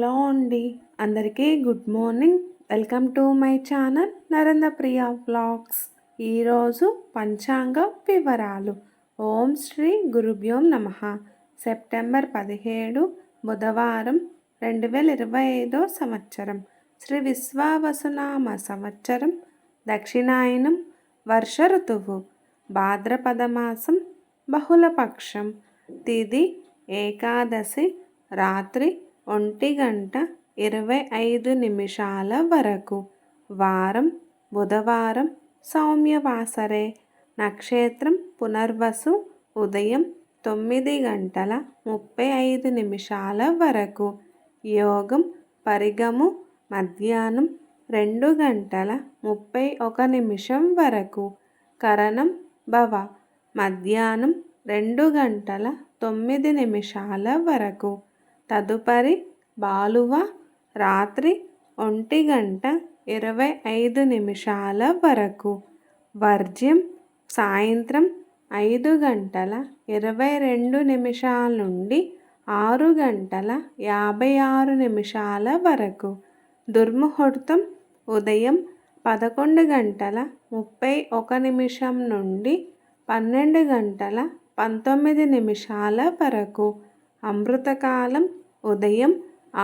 Hello అండి అందరికీ good morning. Welcome to my channel Narendra Priya vlogs. ఈరోజు పంచాంగ వివరాలు. ఓం శ్రీ గురుభ్యోం నమ. సెప్టెంబర్ పదిహేడు బుధవారం రెండు వేల ఇరవై ఐదో సంవత్సరం. శ్రీ విశ్వావసునామ సంవత్సరం దక్షిణాయనం వర్ష ఋతువు భాద్రపద మాసం బహుళపక్షం తిది ఏకాదశి రాత్రి ఒంటి గంట ఇరవై ఐదు నిమిషాల వరకు. వారం బుధవారం సౌమ్యవాసరే. నక్షత్రం పునర్వసు ఉదయం తొమ్మిది గంటల ముప్పై ఐదు నిమిషాల వరకు. యోగం పరిగము మధ్యాహ్నం రెండు గంటల ముప్పై ఒక నిమిషం వరకు. కరణం భవ మధ్యాహ్నం రెండు గంటల తొమ్మిది నిమిషాల వరకు. తదుపరి బాలువ రాత్రి ఒంటి గంట ఇరవై ఐదు నిమిషాల వరకు. వర్జ్యం సాయంత్రం ఐదు గంటల ఇరవై రెండు నిమిషాల నుండి ఆరు గంటల యాభై ఆరు నిమిషాల వరకు. దుర్ముహూర్తం ఉదయం పదకొండు గంటల ముప్పై ఒక నిమిషం నుండి పన్నెండు గంటల పంతొమ్మిది నిమిషాల వరకు. అమృతకాలం ఉదయం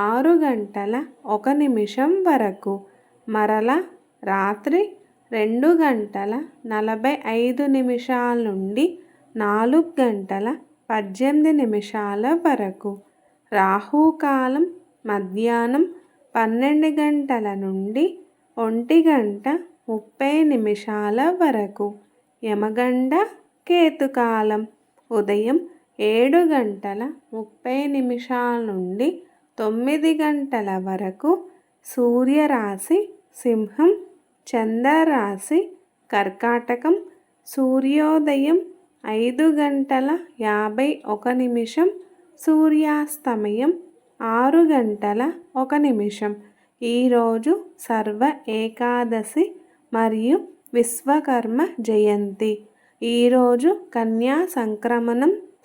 ఆరు గంటల ఒక నిమిషం వరకు మరల రాత్రి రెండు గంటల నలభై ఐదు నిమిషాల నుండి నాలుగు గంటల పద్దెనిమిది నిమిషాల వరకు రాహుకాలం మధ్యాహ్నం పన్నెండు గంటల నుండి ఒంటి గంట ముప్పై నిమిషాల వరకు యమగండ కేతుకాలం ఉదయం ఏడు గంటల ముప్పై నిమిషాల నుండి తొమ్మిది గంటల వరకు సూర్యరాశి సింహం చంద్రరాశి కర్కాటకం సూర్యోదయం ఐదు గంటల యాభై ఒక నిమిషం సూర్యాస్తమయం ఆరు గంటల ఒక నిమిషం. ఈరోజు సర్వ ఏకాదశి మరియు విశ్వకర్మ జయంతి. ఈరోజు కన్యా సంక్రమణం